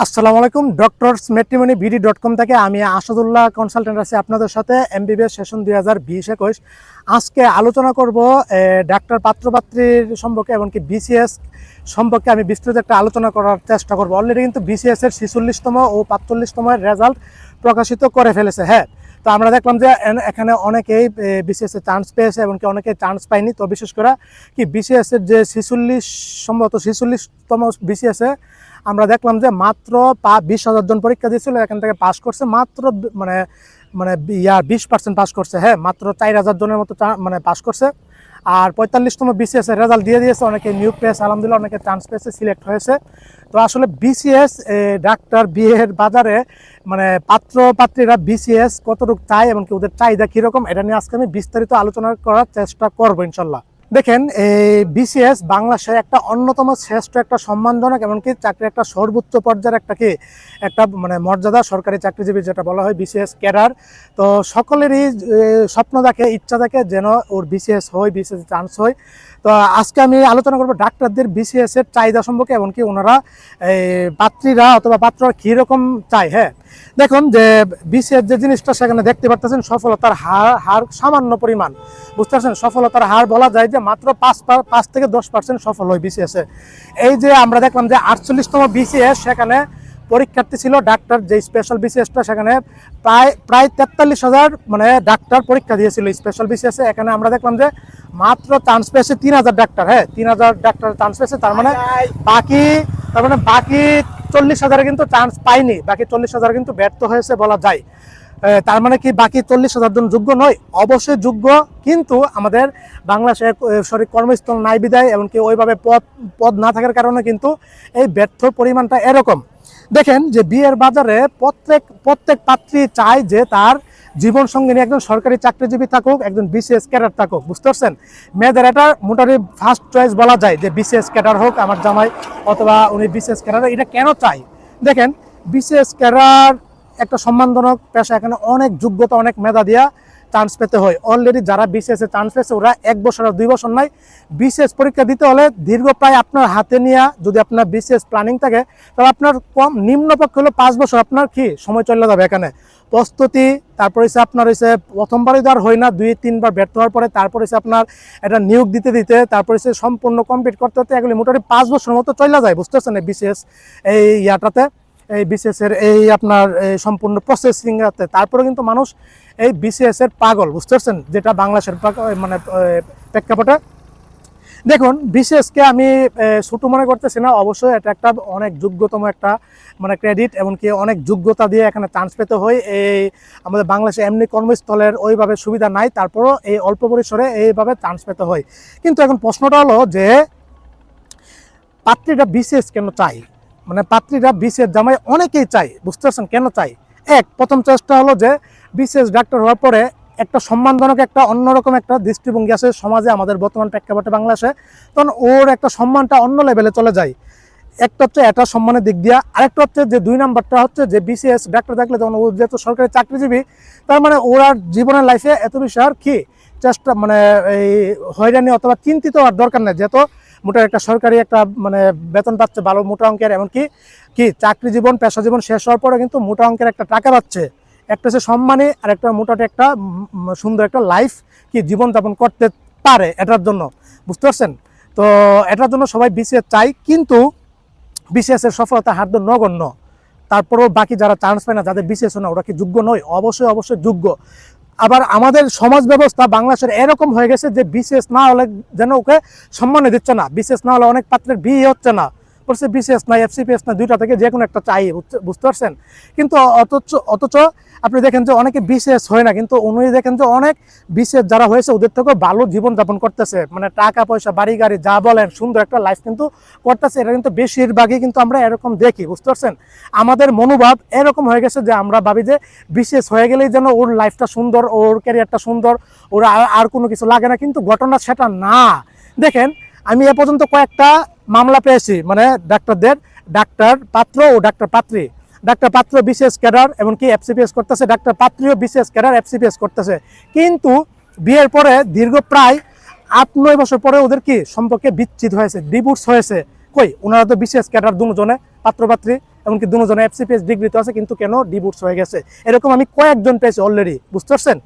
আসসালামু আলাইকুম, doctors matrimony BD dot com থেকে আমি আসাদুল্লাহ কনসালটেন্ট আছি আপনাদের সাথে এমবিবিএস সেশন দুই হাজার বিশ একুশ। আজকে আলোচনা করব ডাক্তার পাত্রপাত্রীর সম্পর্কে এমনকি বিসিএস সম্পর্কে আমি বিস্তৃত একটা আলোচনা করার চেষ্টা করব। অলরেডি কিন্তু বিসিএস এর ছিচল্লিশতম ও পাঁচচল্লিশতম রেজাল্ট প্রকাশিত করে ফেলেছে হ্যাঁ। তো আমরা দেখলাম যে এখানে অনেকেই বিসিএস এর চান্স পেয়েছে এমনকি অনেকে চান্স পায়নি। তো বিশেষ করে কি বিসিএস এর যে ছিচল্লিশ, সম্ভবত ছিচল্লিশতম বিসিএস এ আমরা দেখলাম যে মাত্র পা বিশ হাজার জন পরীক্ষা দিয়েছিল, এখান থেকে পাস করছে। মাত্র মানে মানে ইয়া বিশ পার্সেন্ট পাস করছে। হ্যাঁ মাত্র চার হাজার জনের মতো মানে পাস করছে। আর পঁয়তাল্লিশতম বিসিএস এর রেজাল্ট দিয়ে দিয়েছে। অনেকে নিয়োগ পেয়েছে আলহামদুলিল্লাহ অনেকে চান্স পেয়েছে সিলেক্ট হয়েছে। তো আসলে বিসিএস ডাক্তার বিয়ের বাজারে মানে পাত্র পাত্রীরা বিসিএস কতটুকু চায় এমনকি ওদের চাহিদা কীরকম, এটা নিয়ে আজকে আমি বিস্তারিত আলোচনা করার চেষ্টা করব ইনশাল্লাহ। দেখেন, এই বিসিএস বাংলাদেশের একটা অন্যতম শ্রেষ্ঠ একটা সম্মানজনক এমনকি চাকরির একটা সর্বোচ্চ পর্যায়ের একটা কি? একটা মানে মর্যাদা সরকারি চাকরিজীবী যেটা বলা হয় বিসিএস ক্যাডার। তো সকলেরই স্বপ্ন দেখে, ইচ্ছা থাকে যেন ওর বিসিএস হয় বিসিএস চান্স হয়। তো আজকে আমি আলোচনা করব ডাক্তারদের বিসিএস এর চাহিদা সম্পর্কে, এমনকি ওনারা, এই পাত্রীরা অথবা পাত্ররা কীরকম চায় হ্যাঁ? দেখুন যে বিসিএস যে জিনিসটা সেখানে দেখতে পারতেছেন, সফলতার হার হার সামান্য পরিমাণ। বুঝতে পারছেন সফলতার হার বলা যায় যে মাত্র পাঁচ পাঁচ থেকে দশ পার্সেন্ট সফল হয় বিসিএস এই যে আমরা দেখলাম যে আটচল্লিশতম বিসিএস সেখানে পরীক্ষার্থী ছিল ডাক্তার, যে স্পেশাল বিসিএসটা সেখানে প্রায় প্রায় তেতাল্লিশ হাজার মানে ডাক্তার পরীক্ষা দিয়েছিল স্পেশাল বিসিএস এখানে আমরা দেখলাম যে মাত্র পেয়েছে তিন হাজার ডাক্তার হ্যাঁ তিন হাজার ডাক্তার পেয়েছে। তার মানে বাকি তার মানে বাকি চল্লিশ হাজারে কিন্তু চান্স পায়নি বাকি চল্লিশ হাজার কিন্তু ব্যর্থ হয়েছে বলা যায়। তার মানে কি বাকি চল্লিশ হাজার জন যোগ্য নয়? অবশ্যই যোগ্য, কিন্তু আমাদের বাংলাদেশে সঠিক কর্মস্থল নাই বিদায়, এমনকি ওইভাবে পদ পদ না থাকার কারণে কিন্তু এই ব্যর্থ পরিমাণটা এরকম। দেখেন যে বিয়ের বাজারে প্রত্যেক প্রত্যেক পাত্রী চায় যে তার জীবন সঙ্গিনী, একজন সরকারি চাকরিজীবী থাকুক, একজন বিসিএস ক্যাডার থাকুক, বুঝতে পারছেন? মেয়েদের এটা মোটামুটি ফার্স্ট চয়েস বলা যায় যে বিসিএস ক্যাডার হোক, আমার জামাই অথবা উনি বিসিএস ক্যাডার এটা কেন চাই? দেখেন বিসিএস ক্যাডার একটা সম্মানজনক পেশা, এখানে অনেক যোগ্যতা, অনেক মেধা দিয়া চান্স পেতে হয়। অলরেডি যারা বিসিএস চান্স পেয়েছে, ওরা এক বছর আর দুই বছর নাই বিসিএস পরীক্ষা দিতে হলে দীর্ঘ প্রায় আপনার হাতে নিয়ে যদি আপনার বিসিএস প্ল্যানিং থাকে, তাহলে আপনার কম নিম্নপক্ষ হলো পাঁচ বছর আপনার কি সময় চলে যাবে এখানে। প্রস্তুতি, তারপর হচ্ছে আপনার হচ্ছে প্রথমবারই আর হয় না, দুই, তিনবার ব্যর্থ হওয়ার পরে তারপর হচ্ছে আপনার এটা নিয়োগ দিতে দিতে, তারপর হচ্ছে সম্পূর্ণ কমপ্লিট করতে করতে এগুলি মোটামুটি পাঁচ বছর মতো চলে যায় বুঝতে পারছেন বিসিএস এই ইয়াটাতে। এই এর এই আপনার সম্পূর্ণ প্রসেসিং তারপরে কিন্তু মানুষ এই এর পাগল, বুঝতে পারছেন? যেটা বাংলাদেশের মানে প্রেক্ষাপটে। দেখুন বিসিএসকে আমি ছোট মনে করতেছি না। অবশ্যই এটা একটা অনেক যোগ্যতম একটা মানে ক্রেডিট এমনকি অনেক যোগ্যতা দিয়ে এখানে চান্স পেতে হয়। এই আমাদের বাংলাদেশে এমনি কর্মস্থলের ওইভাবে সুবিধা নাই। তারপরও এই অল্প পরিসরে এইভাবে চান্স পেতে হয়। কিন্তু এখন প্রশ্নটা হলো যে, পাত্রীরা বিসিএস কেন চাই মানে পাত্রীরা বিসিএস জামাই অনেকেই চাই বুঝতে পারছেন কেন চাই এক, প্রথম চেষ্টা হলো যে বিসিএস ডাক্তার হওয়ার পরে একটা সম্মানজনক একটা অন্যরকম একটা দৃষ্টিভঙ্গি আছে সমাজে, আমাদের বর্তমান প্রেক্ষাপটে বাংলাদেশে। তখন ওর একটা সম্মানটা অন্য লেভেলে চলে যায়। একটা হচ্ছে এটা সম্মানের দিক দিয়া। আরেকটা হচ্ছে যে দুই নাম্বারটা হচ্ছে যে বিসিএস ডাক্তার থাকলে তখন ও যেহেতু সরকারি চাকরিজীবী, তার মানে ওর জীবনের লাইফে এত বেশি আর কি চেষ্টা মানে এই হয়রানি অথবা চিন্তিত আর দরকার নেই। যেহেতু মোটা একটা সরকারি একটা মানে বেতন পাচ্ছে ভালো মোটা অঙ্কের, এমনকি কি চাকরি জীবন, পেশা জীবন শেষ হওয়ার পরে কিন্তু মোটা অঙ্কের একটা টাকা পাচ্ছে। একটা হচ্ছে সম্মানী, আর একটা মোটামুটি একটা সুন্দর একটা লাইফ কি জীবনযাপন করতে পারে এটার জন্য। বুঝতে পারছেন? তো এটার জন্য সবাই বিসিএস চাই, কিন্তু বিসিএস এর সফলতা হার তো নগণ্য। তারপরেও বাকি যারা চান্স পায় না, যাদের বিসিএস না, ওরা কি যোগ্য নয়? অবশ্যই অবশ্যই যোগ্য। আবার আমাদের সমাজ ব্যবস্থা বাংলাদেশের এরকম হয়ে গেছে যে বিশেষ না হলে যেন ওকে সম্মানে দিচ্ছে না। বিশেষ না হলে অনেক পাত্রের বিয়ে হচ্ছে না। বলছে বিসিএস না এফসিপিএস না দুইটা থেকে যে কোনো একটা চাই, বুঝতে- পারছেন? কিন্তু অথচ অথচ আপনি দেখেন যে অনেকে বিসিএস হয় না, কিন্তু উনি দেখেন যে অনেক বিসিএস যারা হয়েছে, ওদের থেকেও ভালো জীবনযাপন করতেছে। মানে টাকা, পয়সা, বাড়ি, গাড়ি, যা বলেন, সুন্দর একটা লাইফ কিন্তু করতেছে। এটা কিন্তু বেশিরভাগই কিন্তু আমরা এরকম দেখি, বুঝতে পারছেন? আমাদের মনোভাব এরকম হয়ে গেছে যে আমরা ভাবি যে বিশেষ হয়ে গেলেই যেন ওর লাইফটা সুন্দর, ওর ক্যারিয়ারটা সুন্দর, ওর আর কোনো কিছু লাগে না, কিন্তু ঘটনা সেটা না। দেখেন আমি এ পর্যন্ত কয়েকটা মামলা পেয়েছি মানে ডাক্তারদের ডাক্তার পাত্র ও ডাক্তার পাত্রী। ডাক্তার পাত্র বিশেষ ক্যাডার, এমনকি এফসিপিএস করতেছে ডাক্তার পাত্রীও বিশেষ ক্যাডার এফসিপিএস করতেছে। কিন্তু বিয়ের পরে দীর্ঘ প্রায় আট নয় বছর পরে ওদের কি সম্পর্কে বিচ্ছেদ হয়েছে ডিভোর্স হয়েছে। কই? ওনারা তো বিশেষ ক্যাডার দুজনে পাত্রপাত্রী এমনকি দুজনে এফসিপিএস ডিগ্রি তো আছে, কিন্তু কেন ডিভোর্স হয়ে গেছে? এরকম আমি কয়েকজন পেয়েছি অলরেডি বুঝতে পারছেন?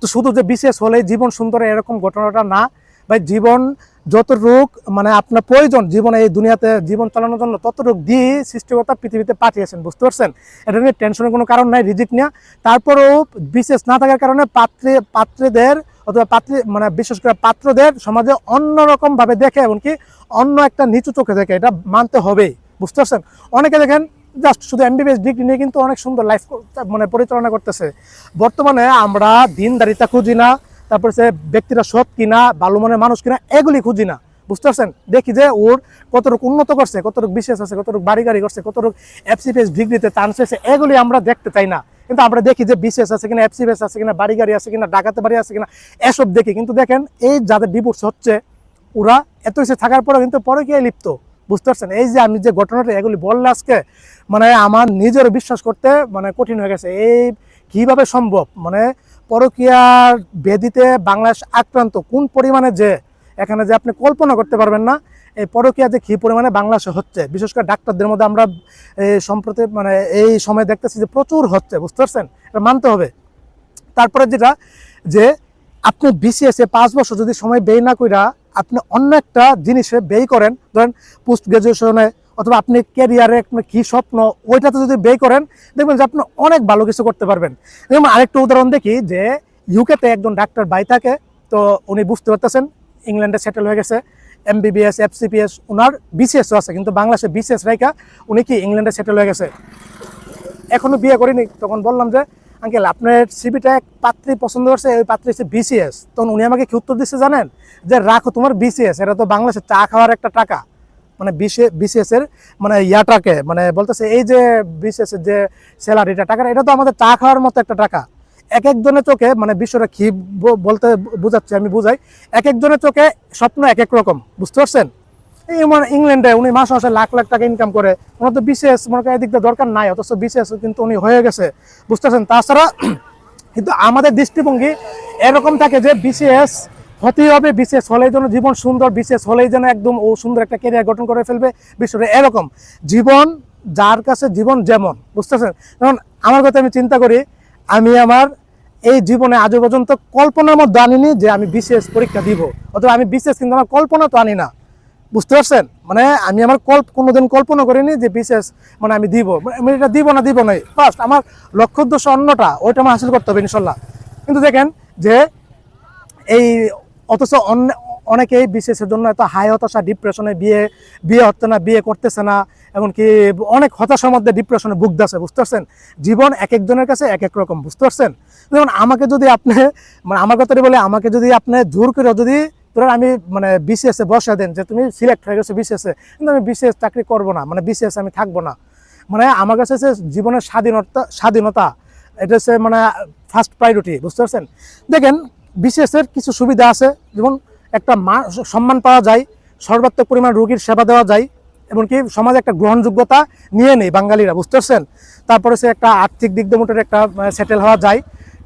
তো শুধু যে বিশেষ হলে জীবন সুন্দর এরকম ঘটনাটা না, ভাই, জীবন যত রোগ মানে আপনার প্রয়োজন জীবনে এই দুনিয়াতে জীবন চালানোর জন্য, তত রোগ দিয়ে সৃষ্টিকর্তা পৃথিবীতে পাঠিয়েছেন, বুঝতে পারছেন? এটা নিয়ে টেনশনের কোনো কারণ নাই, রিজিক নিয়ে। তারপরেও বিশেষ না থাকার কারণে পাত্রে, পাত্রীদের অথবা পাত্রী মানে বিশেষ করে পাত্রদের সমাজে অন্যরকম ভাবে দেখে, এমনকি অন্য একটা নিচু চোখে দেখে এটা মানতে হবেই বুঝতে পারছেন? অনেকে দেখেন জাস্ট শুধু এমবিবিএস ডিগ্রি নিয়ে কিন্তু অনেক সুন্দর লাইফ মানে পরিচালনা করতেছে। বর্তমানে আমরা দিনদারিতা খুঁজি না তারপরে সে ব্যক্তিরা সৎ কিনা, ভালো মনের মানুষ কিনা, এগুলি খুঁজি না। বুঝতে পারছেন? দেখি যে ওর কতটুকু উন্নত করছে, কতটুকু বিশেষ আছে, কতটুকু বাড়ি গাড়ি করছে, কতটুকু এফসিপিএস ডিগ্রিতে চান্স এগুলি আমরা দেখতে চাই না। কিন্তু আমরা দেখি যে বিশেষ আছে কিনা এফসিপিএস আছে কিনা, বাড়ি গাড়ি আছে কিনা, ডাকাতে বাড়ি আছে কিনা, এসব দেখি। কিন্তু দেখেন, এই যাদের ডিভোর্স হচ্ছে, ওরা এত কিছু থাকার পরেও কিন্তু পরে গিয়ে লিপ্ত। বুঝতে পারছেন? এই যে আমি যে ঘটনাটা এগুলি বললে আজকে মানে আমার নিজেরও বিশ্বাস করতে মানে কঠিন হয়ে গেছে। এই কীভাবে সম্ভব? মানে পরকীয়ার বেদিতে বাংলাদেশ আক্রান্ত, কোন পরিমাণে যে, এখানে যে আপনি কল্পনা করতে পারবেন না, এই পরকীয়া যে কী পরিমাণে বাংলাদেশে হচ্ছে, বিশেষ করে ডাক্তারদের মধ্যে আমরা সম্প্রতি মানে এই সময় দেখতেছি যে প্রচুর হচ্ছে, বুঝতে পারছেন? এটা মানতে হবে। তারপরে যেটা, যে আপনি বিসিএস পাঁচ বছর যদি সময় ব্যয় না কইরা আপনি অন্য একটা জিনিসে ব্যয় করেন, ধরেন পোস্ট গ্রাজুয়েশনে অথবা আপনি ক্যারিয়ারে কি স্বপ্ন, ওইটাতে যদি ব্যয় করেন, দেখবেন যে আপনি অনেক ভালো কিছু করতে পারবেন। যেমন আরেকটা উদাহরণ দেখি যে ইউকেতে একজন ডাক্তার বাই থাকে, তো উনি বুঝতে পারতেছেন ইংল্যান্ডে সেটেল হয়ে গেছে এমবিবিএস এফসিপিএস ওনার বিসিএসও আছে, কিন্তু বাংলাদেশে বিসিএস রাইকা উনি কি ইংল্যান্ডে সেটেল হয়ে গেছে। এখনও বিয়ে করিনি, তখন বললাম যে, আঙ্কেল, আপনার সিবিটা এক পাত্রী পছন্দ করছে, ওই পাত্রী হচ্ছে বিসিএস তখন উনি আমাকে কি উত্তর দিচ্ছে জানেন? যে, রাখো তোমার বিসিএস এটা তো বাংলাদেশে চা খাওয়ার একটা টাকা। মানে বিসিএস এর মানে ইয়াটাকে মানে বলতেছে এই যে বিসিএস এর যে স্যালারিটা টাকা এটা তো আমাদের চা খাওয়ার মতো একটা টাকা। এক একজনের চোখে মানে বিশ্বটা কি বলতে বোঝাচ্ছি, আমি বুঝাই। এক একজনের চোখে স্বপ্ন এক এক রকম, বুঝতে পারছেন? মানে ইংল্যান্ডে উনি মাসে মাসে লাখ লাখ টাকা ইনকাম করে ওনার তো বিশেষ, মনে করেন এদিক দিয়ে দরকার নাই, অথচ বিশেষ কিন্তু উনি হয়ে গেছে, বুঝতে পারছেন? তাছাড়া কিন্তু আমাদের দৃষ্টিভঙ্গি এরকম থাকে যে বিসিএস হতেই হবে, বিশেষ হলেই যেন জীবন সুন্দর, বিশেষ হলেই যেন একদম ও সুন্দর একটা ক্যারিয়ার গঠন করে ফেলবে বিষয়টা এরকম। জীবন যার কাছে জীবন যেমন, বুঝতেছেন? যেমন আমার কথা আমি চিন্তা করি, আমি আমার এই জীবনে আজও পর্যন্ত কল্পনার মধ্যে আনিনি যে আমি বিশেষ পরীক্ষা দিব। অথবা আমি বিশেষ কিন্তু আমার কল্পনা তো আনি না। বুঝতে পারছেন? মানে আমি আমার কল্প, কোনোদিন কল্পনা করিনি যে বিশেষ মানে আমি দিব। আমি এটা দিব না, দিব নাই। ফার্স্ট আমার লক্ষ্য উদ্দেশ্য অন্যটা, ওইটা আমার হাসিল করতে হবে ইনশাল্লাহ। কিন্তু দেখেন যে এই অথচ অনেকেই বিশেষের জন্য এত হাই হতাশা ডিপ্রেশনে বিয়ে বিয়ে হচ্ছে না, বিয়ে করতেছে না, এমনকি অনেক হতাশার মধ্যে ডিপ্রেশনে ভুগতেছে বুঝতে পারছেন জীবন এক একজনের কাছে এক এক রকম বুঝতে পারছেন যেমন আমাকে যদি আপনি মানে আমার কথাটি বলে আমাকে যদি আপনি জোর করে যদি, ধরেন আমি মানে বিসিএস বসে দেন যে তুমি সিলেক্ট হয়ে গেছো বিসিএস কিন্তু আমি বিসিএস চাকরি করব না মানে বিসিএস আমি থাকব না। মানে আমার কাছে জীবনের স্বাধীনতা স্বাধীনতা, এটা হচ্ছে মানে ফার্স্ট প্রায়োরিটি বুঝতে পারছেন? দেখেন বিসিএস এর কিছু সুবিধা আছে। যেমন একটা সম্মান পাওয়া যায়, সর্বাত্মক পরিমাণ রোগীর সেবা দেওয়া যায়, এমনকি সমাজে একটা গ্রহণযোগ্যতা নিয়ে নেই বাঙালিরা বুঝতে পারছেন তারপরে সে একটা আর্থিক দিক দিয়ে একটা সেটেল হওয়া যায়।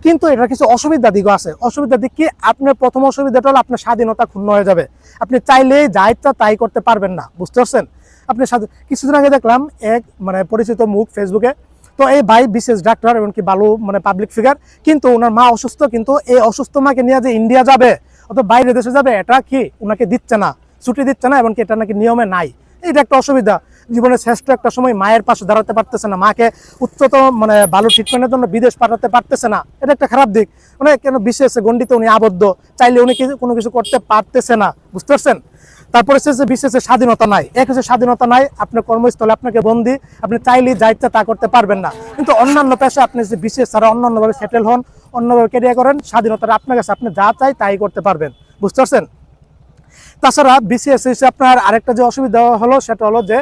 কিন্তু এটার কিছু অসুবিধা দিকও আছে। অসুবিধা দিক কি? আপনার প্রথম অসুবিধাটা হলো আপনার স্বাধীনতা ক্ষুণ্ণ হয়ে যাবে। আপনি চাইলেই যা ইচ্ছা তাই করতে পারবেন না বুঝতে পারছেন আপনি কিছুদিন আগে দেখলাম এক মানে পরিচিত মুখ ফেসবুকে তো এই ভাই বিশেষ ডাক্তার এমনকি ভালো মানে পাবলিক ফিগার কিন্তু ওনার মা অসুস্থ, কিন্তু এই অসুস্থ মাকে নিয়ে যে ইন্ডিয়া যাবে, অথবা বাইরে দেশে যাবে, এটা কি ওনাকে দিচ্ছে না, ছুটি দিচ্ছে না এমনকি এটা নাকি নিয়মে নাই? এটা একটা অসুবিধা। জীবনের শ্রেষ্ঠ একটা সময় মায়ের পাশে দাঁড়াতে পারতেছে না, মাকে উচ্চতম মানে ভালো ট্রিটমেন্টের জন্য বিদেশ পাঠাতে পারতেছে না। এটা একটা খারাপ দিক। মানে কেন বিশেষ গণ্ডিতে উনি আবদ্ধ, চাইলে উনি কিছু- কোনো কিছু করতে পারতেছে না, বুঝতে পারছেন? তারপরে হচ্ছে যে বিশেষের স্বাধীনতা নাই। এক হচ্ছে স্বাধীনতা নাই, আপনার কর্মস্থলে আপনাকে বন্দি, আপনি চাইলেই যা ইচ্ছা তা করতে পারবেন না। কিন্তু অন্যান্য পেশা আপনি যে বিশেষ ছাড়া অন্যান্যভাবে সেটেল হন অন্যভাবে ক্যারিয়ার করেন স্বাধীনতাটা আপনার কাছে আপনি যা চাই তাই করতে পারবেন। বুঝতে পারছেন? তাছাড়া বিসিএস হিসেবে আপনার আরেকটা যে অসুবিধা হলো, সেটা হলো যে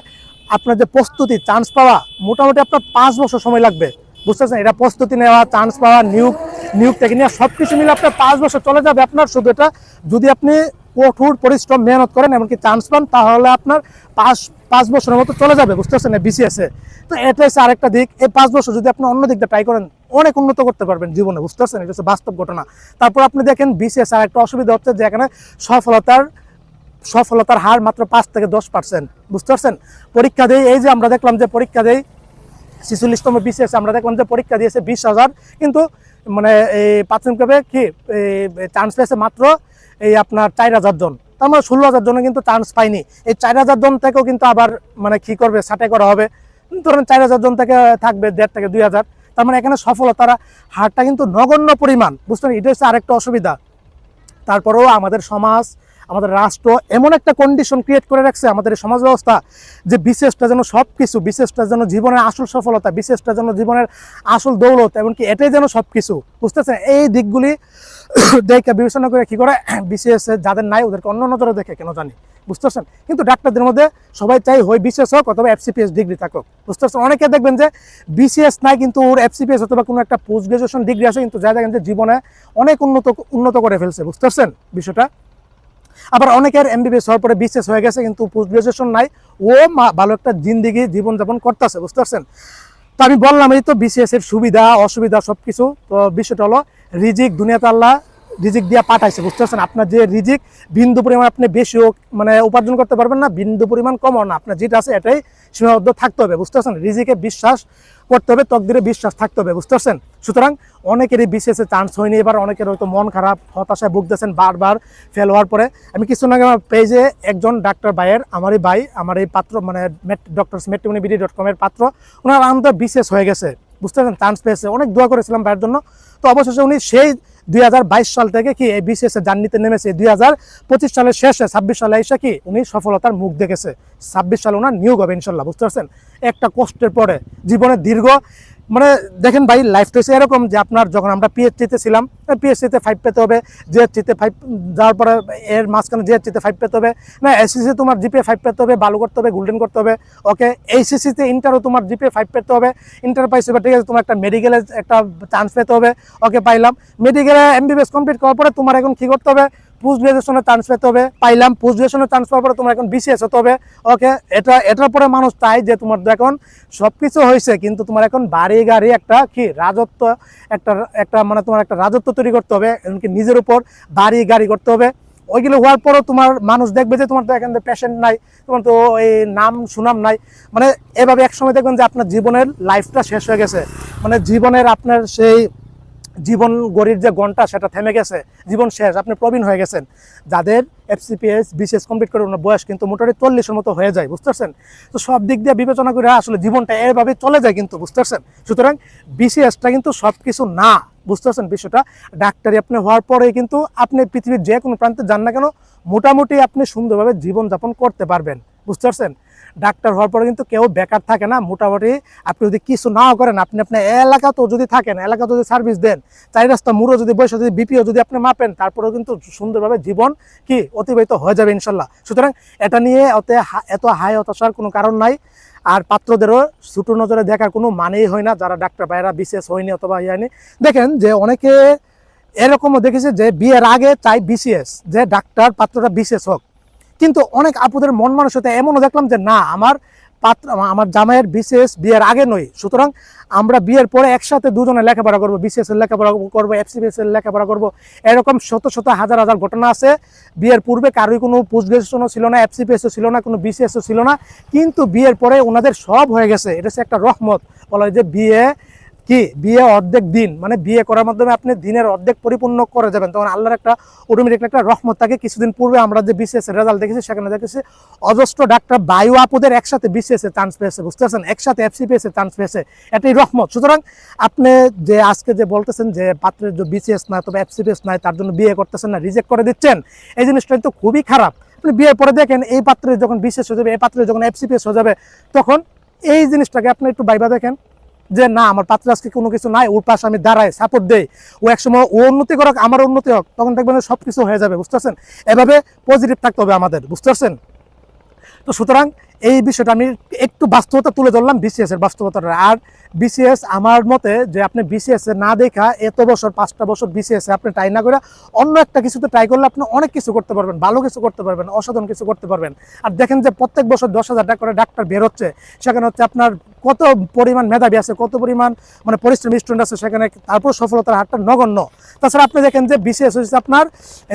আপনার যে প্রস্তুতি চান্স পাওয়া, মোটামুটি আপনার পাঁচ বছর সময় লাগবে। বুঝতে পারছেন এটা প্রস্তুতি নেওয়া চান্স পাওয়া নিয়োগ নিয়োগ থেকে নিয়ে সব কিছু মিলে আপনার পাঁচ বছর চলে যাবে আপনার শুধু এটা। যদি আপনি কঠোর পরিশ্রম, মেহনত করেন, এমনকি চান্স পান, তাহলে আপনার পাঁচ পাঁচ বছরের মতো চলে যাবে বুঝতে পারছেন বিসিএস তো এটা হচ্ছে আরেকটা দিক। এই পাঁচ বছর যদি আপনি অন্য দিকটা ট্রাই করেন, অনেক উন্নত করতে পারবেন জীবনে বুঝতে পারছেন এটা হচ্ছে বাস্তব ঘটনা। তারপর আপনি দেখেন বিসিএস আর একটা অসুবিধা হচ্ছে যে এখানে সফলতার সফলতার হার মাত্র পাঁচ থেকে দশ পার্সেন্ট বুঝতে পারছেন পরীক্ষা দেই এই যে আমরা দেখলাম যে পরীক্ষা দেই ছিচল্লিশতম বিসিএস আমরা দেখলাম যে পরীক্ষা দিয়েছে বিশ হাজার। কিন্তু মানে এই প্রাথমিকভাবে কি চান্স পেয়েছে মাত্র এই আপনার চার হাজার জন। তার মানে ষোলো হাজার জন কিন্তু চান্স পাইনি এই চার হাজার জন থেকেও কিন্তু আবার মানে কি করবে ছাঁটাই করা হবে। ধরেন চার হাজার জন থেকে থাকবে দেড় থেকে দুই হাজার। তার মানে এখানে সফলতার হারটা কিন্তু নগণ্য পরিমাণ। বুঝতে এটা হচ্ছে আরেকটা অসুবিধা। তারপরেও আমাদের সমাজ আমাদের রাষ্ট্র এমন একটা কন্ডিশন ক্রিয়েট করে রাখছে, আমাদের সমাজ ব্যবস্থা যে বিশেষটা যেন সব কিছু বিশেষটা যেন জীবনের আসল সফলতা, বিশেষটা যেন জীবনের আসল দৌলত, এমনকি এটাই যেন সব কিছু বুঝতেছেন? এই দিকগুলি দেখে বিবেচনা করে কি করে? বিসিএস যাদের নাই ওদেরকে অন্য নজরে দেখে, কেন জানি বুঝতে পারছেন কিন্তু ডাক্তারদের মধ্যে সবাই চাই হয় বিশেষ হোক অথবা এফসিপিএস ডিগ্রি থাকুক বুঝতে পারছেন অনেকে দেখবেন যে বিসিএস নাই কিন্তু ওর এফসিপিএস অথবা কোনো একটা পোস্ট গ্রাজুয়েশন ডিগ্রি আছে, কিন্তু যা দেখেন যে জীবনে অনেক উন্নত উন্নত করে ফেলছে বুঝতে পারছেন বিষয়টা? আবার অনেকের এমবিবিএস হওয়ার পরে বিশেষ হয়ে গেছে, কিন্তু পোস্ট গ্রাজুয়েশন নাই। ও ভালো একটা জিন্দিগি জীবনযাপন করতেছে, বুঝতে পারছেন? তো আমি বললাম, এই তো বিসিএস এর সুবিধা, অসুবিধা সব কিছু তো বিষয়টা হলো রিজিক, দুনিয়াতে আল্লাহ রিজিক দিয়ে পাঠাইছে, বুঝতে পারছেন? আপনার যে রিজিক, বিন্দু পরিমাণ আপনি বেশি হোক মানে উপার্জন করতে পারবেন না, বিন্দু পরিমাণ কমও না। আপনার যেটা আছে, এটাই সীমাবদ্ধ থাকতে হবে, বুঝতে পারছেন? রিজিকে বিশ্বাস করতে হবে, তকদিরে বিশ্বাস থাকতে হবে, বুঝতে পারছেন? সুতরাং অনেকেরই বিশেষে চান্স হয়নি, এবার অনেকের হয়তো মন খারাপ, হতাশায় ভুগতেছেন বারবার ফেল হওয়ার পরে। আমি কিছু আগে আমার পেজে একজন ডাক্তার ভাইয়ের, আমারই ভাই, আমার এই পাত্র মানে ডক্টর মেট্রিমনি বিডি ডট কমের পাত্র, ওনার আনন্দ বিশেষ হয়ে গেছে, বুঝতে পারছেন? চান্স পেয়েছে, অনেক দোয়া করেছিলাম ভাইয়ের জন্য। তো অবশেষে উনি সেই দুই হাজার বাইশ সাল থেকে কি এই এর জার্নিতে নেমেছে? দুই হাজার পঁচিশ সালের শেষে, ছাব্বিশ সালে এসে কি উনি সফলতার মুখ দেখেছে। ছাব্বিশ সালে ওনার নিয়োগ হবে ইনশাল্লাহ, বুঝতে পারছেন? একটা কষ্টের পরে, জীবনের দীর্ঘ মানে দেখেন ভাই লাইফটা হচ্ছে এরকম যে আপনার যখন আমরা পিএইচডিতে ছিলাম পিএইচডিতে ফাইভ পেতে হবে জিএসটিতে ফাইভ যাওয়ার পরে এর মাঝখানে জিএসটিতে ফাইভ পেতে হবে, না এসএসসি তোমার জিপিএ ফাইভ পেতে হবে ভালো করতে হবে গোল্ডেন করতে হবে ওকে এইচএসসিতে ইন্টারও তোমার জিপিএ ফাইভ পেতে হবে ইন্টার পাইছে ঠিক আছে, তোমার একটা মেডিকেলে একটা চান্স পেতে হবে ওকে পাইলাম। মেডিকেলে এমবিবিএস কমপ্লিট করার পরে তোমার এখন কী করতে হবে? পোস্ট গ্রাজুয়েশনের চান্স পেতে হবে। পাইলাম পোস্ট গ্রাজুয়েশনের চান্স পাওয়ার পরে তোমার এখন বিসিএস হতে হবে ওকে এটা, এটার পরে মানুষ চায় যে তোমার এখন সব কিছু হয়েছে, কিন্তু তোমার এখন বাড়ি গাড়ি একটা কি রাজত্ব, একটা একটা মানে তোমার একটা রাজত্ব তৈরি করতে হবে, এমনকি নিজের উপর বাড়ি গাড়ি করতে হবে। ওইগুলো হওয়ার পরও তোমার মানুষ দেখবে যে তোমার তো এখান থেকে পেশেন্ট নাই, তোমার তো এই নাম সুনাম নাই। মানে এভাবে একসময় দেখবেন যে আপনার জীবনের লাইফটা শেষ হয়ে গেছে। মানে জীবনের আপনার সেই জীবন গড়ির যে ঘণ্টা, সেটা থেমে গেছে, জীবন শেষ, আপনি প্রবীণ হয়ে গেছেন। যাদের এফসিপিএস বিশেষ কমপ্লিট করে ওনার বয়স কিন্তু মোটামুটি চল্লিশের মতো হয়ে যায় বুঝতে পারছেন তো সব দিক দিয়ে বিবেচনা করে আসলে জীবনটা এভাবে চলে যায় কিন্তু বুঝতে পারছেন সুতরাং বিসিএসটা কিন্তু সব কিছু না বুঝতে পারছেন বিষয়টা? ডাক্তারি আপনি হওয়ার পরে কিন্তু আপনি পৃথিবীর যে কোনো প্রান্তে যান না কেন, মোটামুটি আপনি সুন্দরভাবে জীবনযাপন করতে পারবেন। বুঝতে পারছেন? ডাক্তার হওয়ার পরে কিন্তু কেউ বেকার থাকে না, মোটামুটি আপনি যদি কিছু নাও করেন, আপনি আপনার এলাকাতেও যদি থাকেন এলাকা যদি সার্ভিস দেন, চারি রাস্তা মুড়ো যদি বসে, যদি বিপিও যদি আপনি মাপেন, তারপরেও কিন্তু সুন্দরভাবে জীবন কি অতিবাহিত হয়ে যাবে ইনশাল্লাহ। সুতরাং এটা নিয়ে অত এত হাই হতাশার কোনো কারণ নাই। আর পাত্রদেরও ছোটো নজরে দেখার কোনো মানেই হয় না, যারা ডাক্তার ভাইয়েরা বিশেষ হয়নি অথবা ইয়ে হয়নি। দেখেন যে অনেকে এরকমও দেখেছে যে বিয়ের আগে চাই বিসিএস যে ডাক্তার পাত্রটা বিশেষ হোক। কিন্তু অনেক আপুদের মন মানসিকতা এমনও দেখলাম যে, না, আমার পাত্র, আমার জামাইয়ের বিশেষ বিয়ের আগে নয়। সুতরাং আমরা বিয়ের পরে একসাথে দুজনে লেখাপড়া করব বিসিএস এর লেখাপড়া করব এফসিবিএস এর লেখাপড়া করব। এরকম শত শত হাজার হাজার ঘটনা আছে। বিয়ের পূর্বে কারোই কোনো পোস্ট গ্রাজুয়েশনও ছিল না এফসিপিএসও ছিল না, কোনো বিসিএসও ছিল না। কিন্তু বিয়ের পরে ওনাদের সব হয়ে গেছে। এটা হচ্ছে একটা রহমত। বলা হয় যে বিয়ে কি? বিয়ে অর্ধেক দিন। মানে বিয়ে করার মাধ্যমে আপনি দিনের অর্ধেক পরিপূর্ণ করে যাবেন। তখন আল্লাহর একটা অটোমেটিক একটা রহমত থাকে। কিছুদিন পূর্বে আমরা যে বিসিএস রেজাল্ট দেখেছি, সেখানে দেখেছি অজস্র ডাক্তার বায়ু আপুদের একসাথে এ চান্স পেয়েছে, বুঝতে পারছেন? একসাথে এফসিপিএস এ চান্স পেয়েছে। এটাই রহমত। সুতরাং আপনি যে আজকে যে বলতেছেন যে পাত্রের যে বিসিএস নাই, তবে এফসিপিএস নাই, তার জন্য বিয়ে করতেছেন না রিজেক্ট করে দিচ্ছেন, এই জিনিসটা কিন্তু খুবই খারাপ। আপনি বিয়ের পরে দেখেন, এই পাত্রে যখন বিশেষ হয়ে যাবে, এই পাত্রে যখন এফসিপিএস হয়ে যাবে, তখন এই জিনিসটাকে আপনি একটু বাইবা দেখেন। যে না, আমার পাত্র আজকে কোনো কিছু নাই, ওর পাশে আমি দাঁড়াই সাপোর্ট দেয় ও একসময় ও উন্নতি করক, আমার উন্নতি হোক, তখন দেখবেন সব কিছু হয়ে যাবে, বুঝতে পারছেন? এভাবে পজিটিভ থাকতে হবে আমাদের, বুঝতে পারছেন? তো সুতরাং এই বিষয়টা আমি একটু বাস্তবতা তুলে ধরলাম বিসিএস এর বাস্তবতাটা। আর বিসিএস আমার মতে যে আপনি বিসিএস এ না দেখা এত বছর, পাঁচটা বছর বিসিএস এ আপনি ট্রাই না করে অন্য একটা কিছুতে ট্রাই করলে আপনি অনেক কিছু করতে পারবেন, ভালো কিছু করতে পারবেন, অসাধারণ কিছু করতে পারবেন। আর দেখেন যে প্রত্যেক বছর দশ হাজার টাকা করে ডাক্তার বের হচ্ছে, সেখানে হচ্ছে আপনার কত পরিমাণ মেধাবী আছে, কত পরিমাণ মানে পরিশ্রমী স্টুডেন্ট আছে সেখানে, তারপর সফলতার হারটা নগণ্য। তাছাড়া আপনি দেখেন যে বিসিএস হচ্ছে আপনার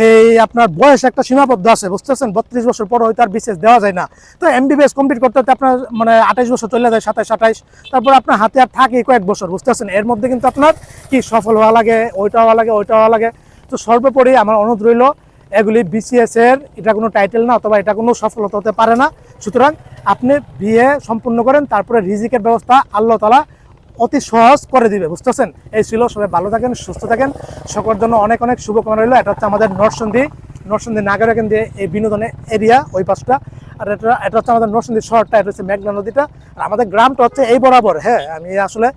এই আপনার বয়স একটা সীমাবদ্ধ আছে, বুঝতেছেন? বত্রিশ বছর পর হয়তো আর বিসিএস দেওয়া যায় না। তো এমবিবিএস কমপ্লিট করতে হতে আপনার মানে আঠাইশ বছর চলে যায়, সাতাইশ, আঠাইশ। তারপর আপনার হাতে আর থাকে কয়েক বছর, বুঝতেছেন? এর মধ্যে কিন্তু আপনার কি সফল হওয়া লাগে, ওইটা হওয়া লাগে, ওইটা হওয়া লাগে। তো সর্বোপরি আমার অনুরোধ রইল, এগুলি বিসিএস এর, এটা কোনো টাইটেল না, অথবা এটা কোনো সফলতা হতে পারে না। সুতরাং আপনি বিয়ে সম্পূর্ণ করেন, তারপরে রিজিকের ব্যবস্থা আল্লাহ তালা অতি সহজ করে দিবে, বুঝতেছেন? এই ছিল, সবাই ভালো থাকেন, সুস্থ থাকেন। সকলের জন্য অনেক অনেক শুভকামনা রইল। এটা হচ্ছে আমাদের নরসন্ধি নরসন্ধি নাগরিকেন দিয়ে এই বিনোদনের এরিয়া ওই পাশটা। আর এটা এটা হচ্ছে আমাদের নরসিংদী শহরটা এটা হচ্ছে মেঘনা নদীটা। আর আমাদের গ্রামটা হচ্ছে এই বরাবর হ্যাঁ আমি আসলে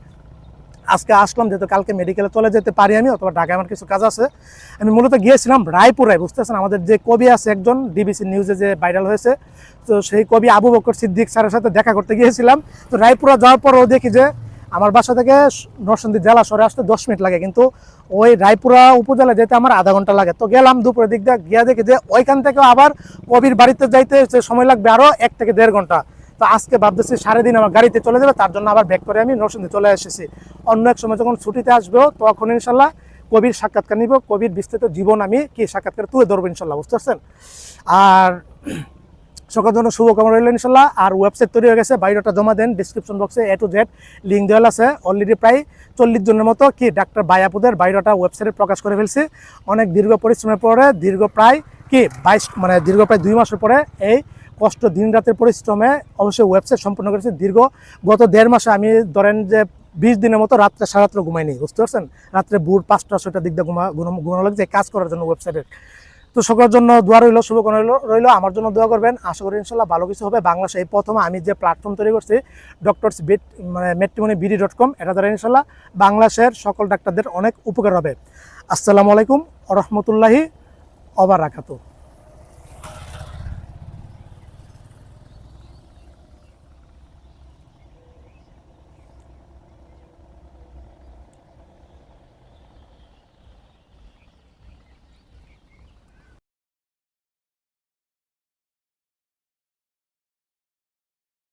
আজকে আসলাম, যেহেতু কালকে মেডিকেলে চলে যেতে পারি আমি, অথবা ঢাকায় আমার কিছু কাজ আছে। আমি মূলত গিয়েছিলাম রায়পুরায়, বুঝতেছেন? আমাদের যে কবি আছে একজন ডিবিসি নিউজে যে ভাইরাল হয়েছে, তো সেই কবি আবু বকর সিদ্দিক স্যারের সাথে দেখা করতে গিয়েছিলাম। তো রায়পুরা যাওয়ার পরও দেখি যে আমার বাসা থেকে নরসিংদী জেলা শহরে আসতে দশ মিনিট লাগে, কিন্তু ওই রায়পুরা উপজেলা যেতে আমার আধা ঘণ্টা লাগে। তো গেলাম দুপুরের দিক দিয়ে, গিয়া দেখি যে ওইখান থেকে আবার কবির বাড়িতে যাইতে যে সময় লাগবে আরও এক থেকে দেড় ঘণ্টা। তো আজকে ভাবতেছি সাড়ে দিন আমার গাড়িতে চলে যাবে, তার জন্য আবার ব্যাক করে আমি নরসিংদী চলে এসেছি। অন্য এক সময় যখন ছুটিতে আসব, তখন ইনশাল্লাহ কবির সাক্ষাৎকার নিব, কবির বিস্তৃত জীবন আমি কি সাক্ষাৎকার তুলে ধরবো ইনশাল্লাহ, বুঝতে পারছেন? আর সকল জন্য শুভকামনা রইল ইনশাল্লাহ আর ওয়েবসাইট তৈরি হয়ে গেছে বায়োডাটা জমা দেন ডিসক্রিপশন বক্সে এ টু জেড লিঙ্ক দেওয়া আছে। অলরেডি প্রায় চল্লিশ জনের মতো কি ডাক্তার বায়াপুদের বায়োডাটা ওয়েবসাইটে প্রকাশ করে ফেলছি। অনেক দীর্ঘ পরিশ্রমের পরে, দীর্ঘ প্রায় কি বাইশ মানে দীর্ঘ প্রায় দুই মাসের পরে এই কষ্ট দিন রাতের পরিশ্রমে অবশ্যই ওয়েবসাইট সম্পূর্ণ করেছি। দীর্ঘ গত দেড় মাসে আমি ধরেন যে বিশ দিনের মতো রাত্রে সারাত্র ঘুমাইনি, বুঝতে পারছেন? রাত্রে ভোর পাঁচটা ছয়টা দিক দিয়ে ঘুম- ঘুমানো লাগছে কাজ করার জন্য ওয়েবসাইটের তো সকলের জন্য দোয়া রইল, শুভকামনা রইল রইল। আমার জন্য দোয়া করবেন। আশা করি ইনশাল্লাহ ভালো কিছু হবে। বাংলাদেশে এই প্রথম আমি যে প্ল্যাটফর্ম তৈরি করছি ডক্টরস বিট মানে মেট্রিমনি বিডি ডট কম এটা দ্বারা ইনশাল্লাহ বাংলাদেশের সকল ডাক্তারদের অনেক উপকার হবে। আসসালামু আলাইকুম রহমতুল্লাহি অবরাকাতু